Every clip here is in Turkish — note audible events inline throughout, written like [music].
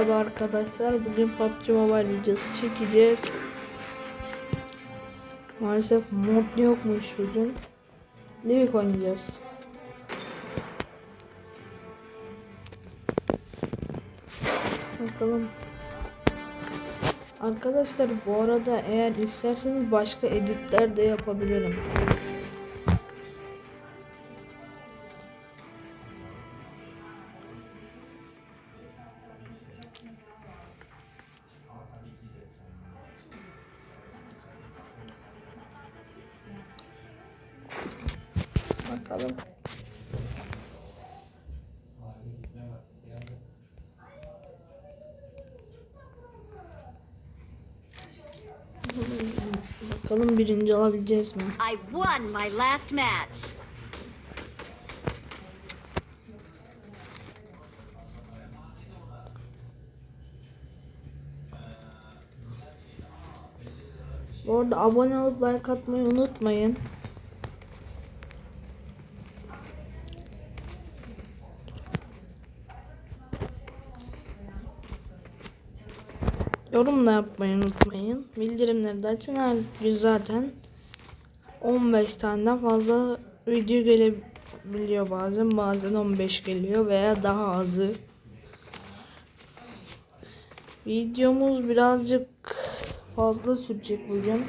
Merhaba arkadaşlar. Bugün PUBG Mobile videosu çekeceğiz. Maalesef mod yokmuş bugün. Livik oynayacağız. Bakalım. Arkadaşlar bu arada eğer isterseniz başka editler de yapabilirim. Bakalım. Bakalım birinci alabileceğiz mi? I won my last match. Bu arada abone olup like atmayı unutmayın. Yorum da yapmayı unutmayın. Bildirimleri de açın. Her gün zaten 15 taneden fazla video gelebiliyor bazen. Bazen 15 geliyor veya daha azı. Videomuz birazcık fazla sürecek bugün.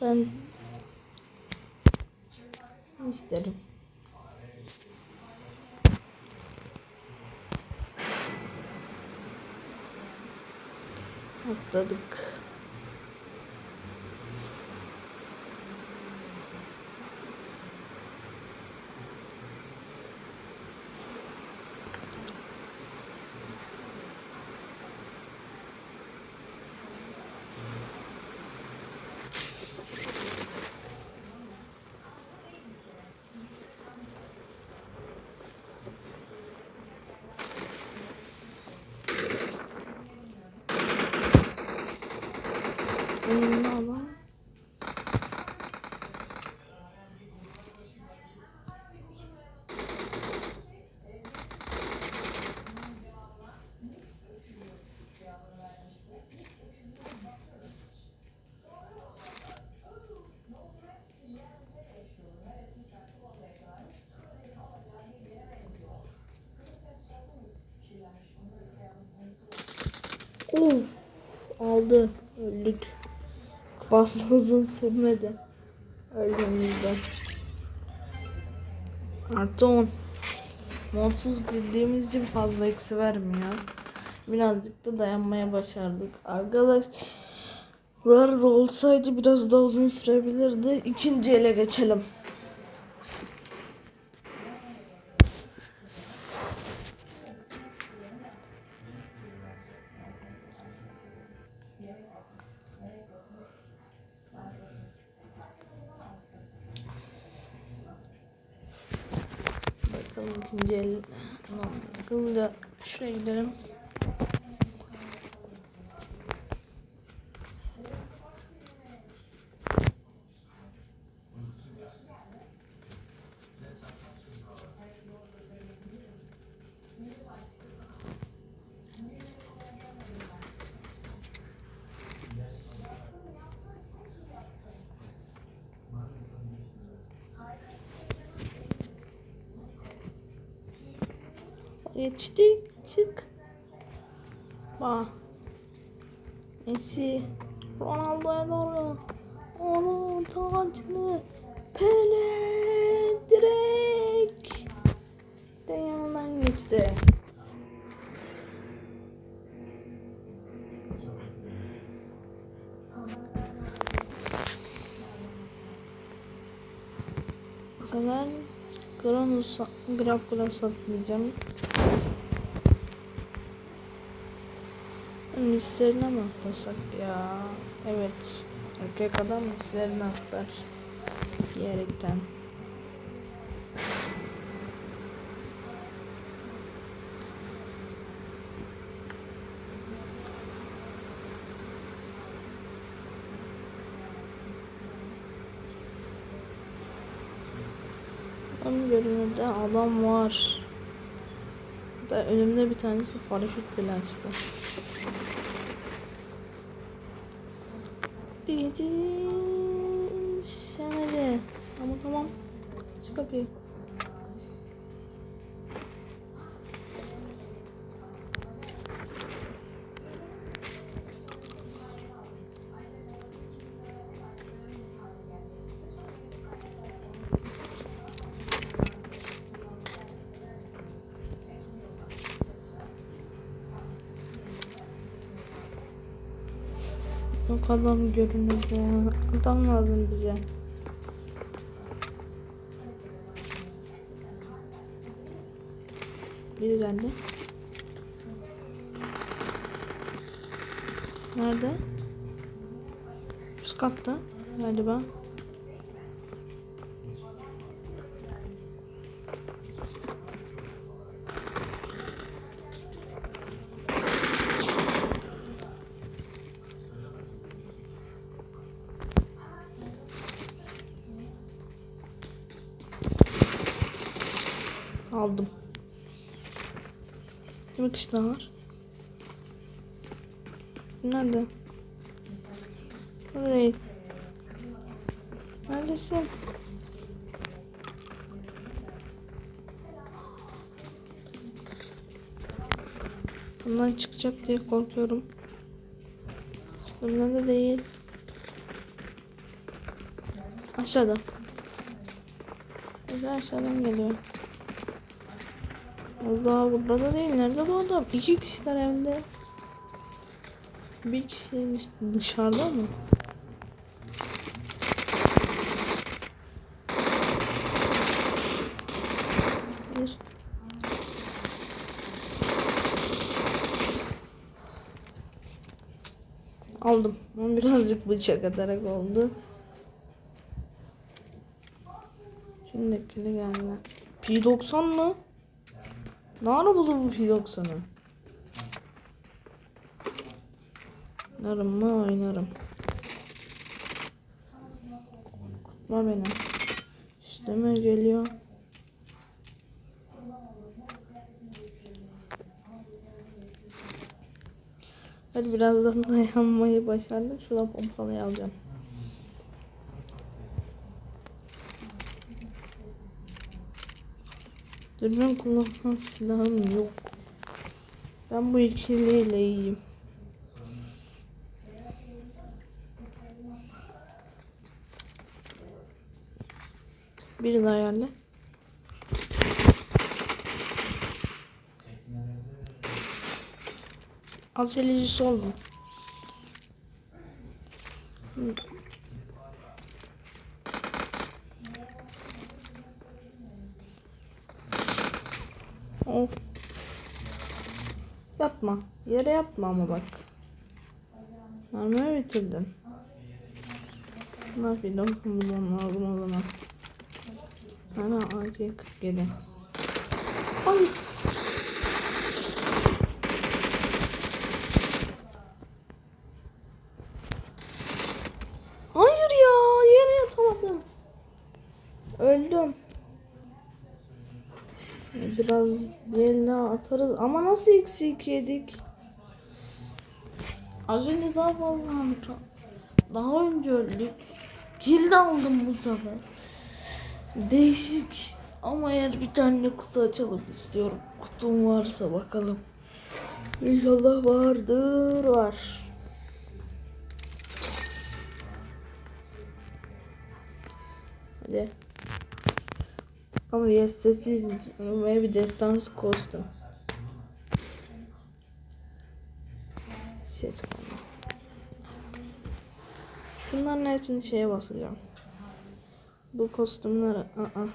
Ben isterim. Atladık. Aldı öldük. Fazla uzun sürmedi öldüğümüzde artı 10 modsuz girdiğimiz için fazla eksi vermiyor. Birazcık da dayanmaya başardık. Arkadaşlar da olsaydı biraz daha uzun sürebilirdi. İkinci ele geçelim Bakalım ikinci el oldu? Hızlıca şuraya gidelim. Yetiştik. Çık. Bak. Messi. Ronaldo'ya doğru. Onun tacını. Pele. Direkt. De yanından geçti. Bu sefer Granus, Graf atmayacağım. Mislerine mi atlasak ya? Evet. Erkek adam mislerine atlar. Diyerekten. Tam görünürde adam var. Da önümde bir tanesi paraşüt bile açtı. Yetişemedi. Tamam tamam. Aç kapıyı. Yok adam görünür ya. Adam lazım bize. Biri geldi. Nerede? Üst katta galiba. Aldım. Bir kişi daha var. Nerede? Burada değil. Neredesin? Bundan çıkacak diye korkuyorum. Üstümde de değil. Aşağıda. Aşağıdan geliyor. Allah burada da değil. Nerede bu adam? İki kişiler evde. Bir kişi dışarıda mı? Bir. Aldım. Ama birazcık bıçak atarak oldu. Şimdi kili geldi. P90 mı? Ne ara buldu bu P90'ı? Oynarım mı oynarım. Korkutma beni. Üstüme geliyor. Hadi birazdan [laughs] dayanmayı başardık. Şuradan pompalıyı alacağım. Dürbün kullanma silahım yok. Ben bu ikiliyle iyiyim. Biri daha yerle. Aselicisi Of. Yapma. Yere yapma ama bak. Mermi bitirdin. Ne yapayım? Bulmam lazım o zaman. Ana AK-47. Ay. Hayır ya. Yere yatamadım. Öldüm. Biraz yelle atarız ama nasıl eksik yedik? Az önce daha fazla daha önce öldük. Kill aldım bu sefer. Değişik. Ama eğer bir tane kutu açalım istiyorum. Kutum varsa bakalım. İnşallah vardır var. Hadi. Ama this is maybe distance costume. Shit. Şunların hepsini şeye basacağım. Bu kostümler aa.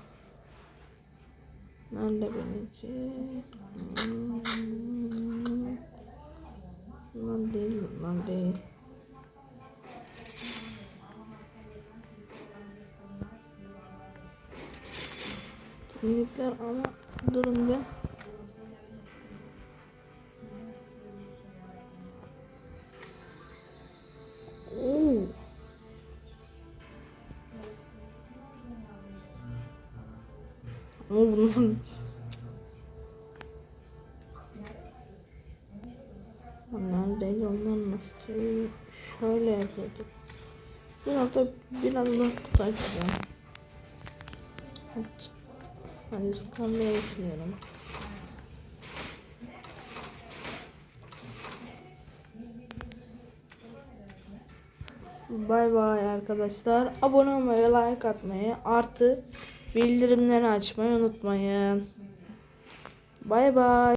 Nerede benimki? Hmm. Kimlikler ama durun bir. Oo. Ama bunun Neredeydi ondan nasıl söyleyeyim? Şöyle yapıyorduk. Biraz da biraz da kutu açacağım. Aç. Hadi skamlayı silelim. Bay bay arkadaşlar. Abone olmayı ve like atmayı artı bildirimleri açmayı unutmayın. Bay bay.